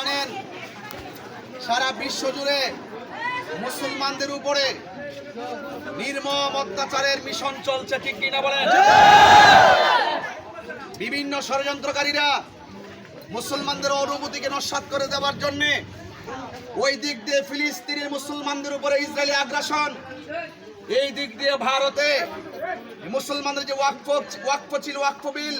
জানেন সারা বিশ্ব জুড়ে মুসলমানদের উপরে নির্মম অত্যাচারের মিশন চলছে, ঠিক কিনা বলেন? বিভিন্ন ষড়যন্ত্রকারীরা মুসলমানদের অনুভূতিকে নস্বাত করে দেওয়ার জন্য ওই দিক দিয়ে ফিলিস্তিনের মুসলমানদের উপরে ইসরায়েলি আগ্রাসন, এই দিক দিয়ে ভারতে মুসলমানদের যে ওয়াকফ ওয়াকফ ছিল, ওয়াকফ বিল,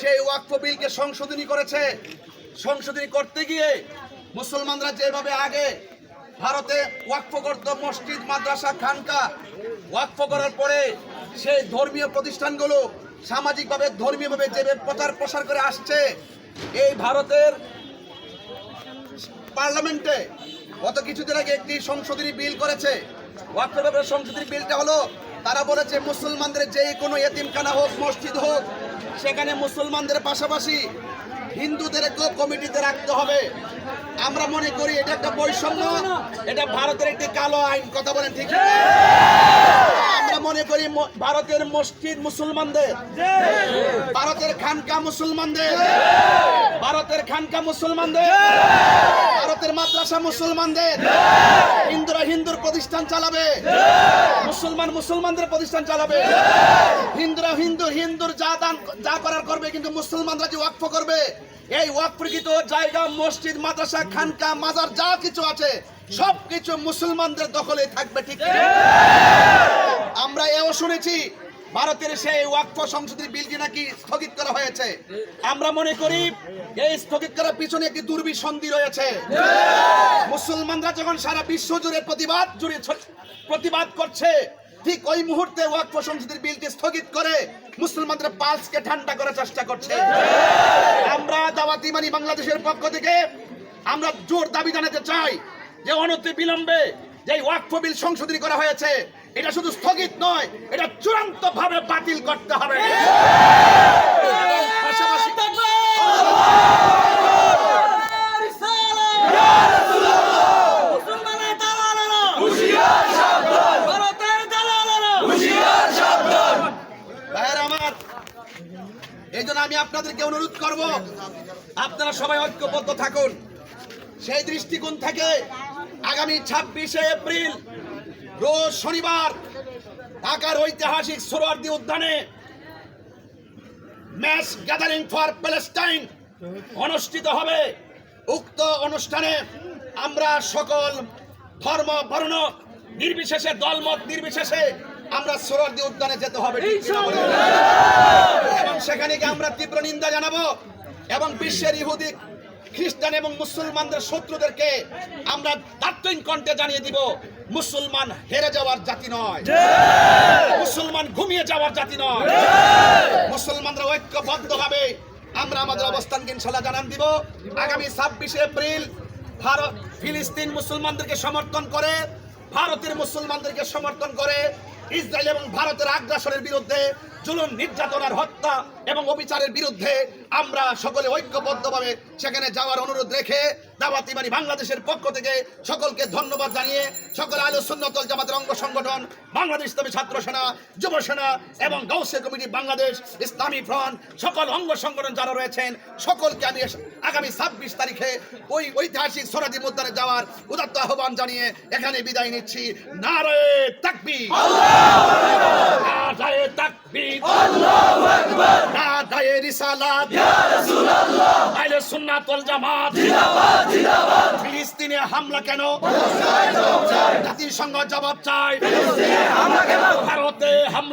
সেই ওয়াকফ বিলকে সংশোধনী করেছে। সংশোধনী করতে গিয়ে মুসলমানরা যেভাবে আগে ভারতে ওয়াকফ করত, মসজিদ, মাদ্রাসা, খানকা, ওয়াকফ করার পরে সেই ধর্মীয় প্রতিষ্ঠানগুলো সামাজিকভাবে, ধর্মীয়ভাবে যেভাবে প্রচার প্রসার করে আসছে, এই ভারতের পার্লামেন্টে গত কিছুদিন আগে একটি সংশোধনী বিল করেছে। ওয়াকফ ব্যাপারে সংশোধনী বিলটা হলো, তারা বলেছে মুসলমানদের যে কোনো এতিমখানা হোক, মসজিদ হোক, সেখানে মুসলমানদের পাশাপাশি হিন্দুদের কমিটিতে রাখতে হবে। আমরা মনে করি এটা একটা বৈষম্য, এটা ভারতের একটি কালো আইন, কথা বলেন ঠিক আমরা মনে করি ভারতের মসজিদ মুসলমানদের, ভারতের খানকা মুসলমানদের ভারতের খানকা মুসলমানদের, ভারতের মাদ্রাসা মুসলমানদের, হিন্দুরা হিন্দুর প্রতিষ্ঠান চালাবে, মুসলমান মুসলমানদের প্রতিষ্ঠান চালাবে, হিন্দুরা হিন্দু হিন্দুর যা দান, যা করার করবে, কিন্তু মুসলমানরা যে ওয়াকফ করবে, এই ওয়াকফকৃত জায়গা, মসজিদ, মাদ্রাসা, খানকা, মাজার, যা কিছু আছে সব কিছু মুসলমানদের দখলে থাকবে, ঠিক আমরা এও শুনেছি ভারতের সেই ওয়াক্ফ সংসদের বিলটি নাকি স্থগিত করা হয়েছে? আমরা মনে করি এই স্থগিত করার পিছনে একটি দুর্বিসন্ধি রয়েছে। মুসলমানরা যখন সারা বিশ্ব জুড়ে প্রতিবাদ জুড়ে প্রতিবাদ করছে, ঠিক ওই মুহূর্তে ওয়াক্ফ সংসদের বিলটি স্থগিত করে মুসলমানদের পালসকে ঠান্ডা করার চেষ্টা করছে। আমরা দাওয়াতি মানি বাংলাদেশের পক্ষ থেকে আমরা জোর দাবি জানাতে চাই যে অনতি বিলম্বে যে ওয়াকফ বিল সংশোধনী করা হয়েছে এটা শুধু স্থগিত নয়, এটা চূড়ান্ত ভাবে বাতিল করতে হবে। এই জন্য আমি আপনাদেরকে অনুরোধ করব, আপনারা সবাই ঐক্যবদ্ধ থাকুন। সেই দৃষ্টিকোণ থেকে আগামী ছাব্বিশে এপ্রিল রোজ শনিবার ঢাকার ঐতিহাসিক সোহরাওয়ার্দী উদ্যানে ম্যাচ গ্যাদারিং ফর প্যালেস্টাইন অনুষ্ঠিত হবে। উক্ত অনুষ্ঠানে আমরা সকল ধর্ম বর্ণ নির্বিশেষে দলমত নির্বিশেষে আমরা সোহরাওয়ার্দী উদ্যানে যেতে হবে এবং সেখানে গিয়ে আমরা তীব্র নিন্দা জানাব এবং বিশ্বের ইহুদি খ্রিস্টান এবং মুসলমানদের শত্রুদেরকে আমরা দার্থহীন কণ্ঠে জানিয়ে দিব, মুসলমান হেরে যাওয়ার জাতি নয়। মুসলমান ঘুমিয়ে যাওয়ার জাতি নয়। মুসলমানরা ঐক্যবদ্ধ ভাবে আমরা আমাদের অবস্থানকে ইনশাল্লাহ জানান দিব। আগামী ছাব্বিশে এপ্রিল ভারত ফিলিস্তিন মুসলমানদেরকে সমর্থন করে, ভারতের মুসলমানদেরকে সমর্থন করে ইসরায়েল এবং ভারতের আগ্রাসনের বিরুদ্ধে জুলুম নির্যাতনার হত্যা এবং অবিচারের বিরুদ্ধে আমরা সকলে ঐক্যবদ্ধভাবে সেখানে যাওয়ার অনুরোধ রেখে দাওয়াত ইমানি বাংলাদেশের পক্ষ থেকে সকলকে ধন্যবাদ জানিয়ে সকল আলো সুন্নতল জামাতের অঙ্গ সংগঠন বাংলাদেশ ইসলামী ছাত্র সেনা যুব সেনা এবং গৌসে কমিটি বাংলাদেশ ইসলামী ফ্রন্ট সকল অঙ্গ সংগঠন যারা রয়েছেন সকলকে আমি আগামী ছাব্বিশ তারিখে ওই ঐতিহাসিক সরাদি মুদ্রারে যাওয়ার উদাত্ত আহ্বান জানিয়ে এখানে বিদায় নিচ্ছি। নারে তাকবি নারায়ে তাকবীর। নারায়ে রিসালাত। আহলে সুন্নাত ওয়াল জামাত। ফিলিস্তিনে হামলা কেন? জাতিসংঘ জবাব চাই হামলা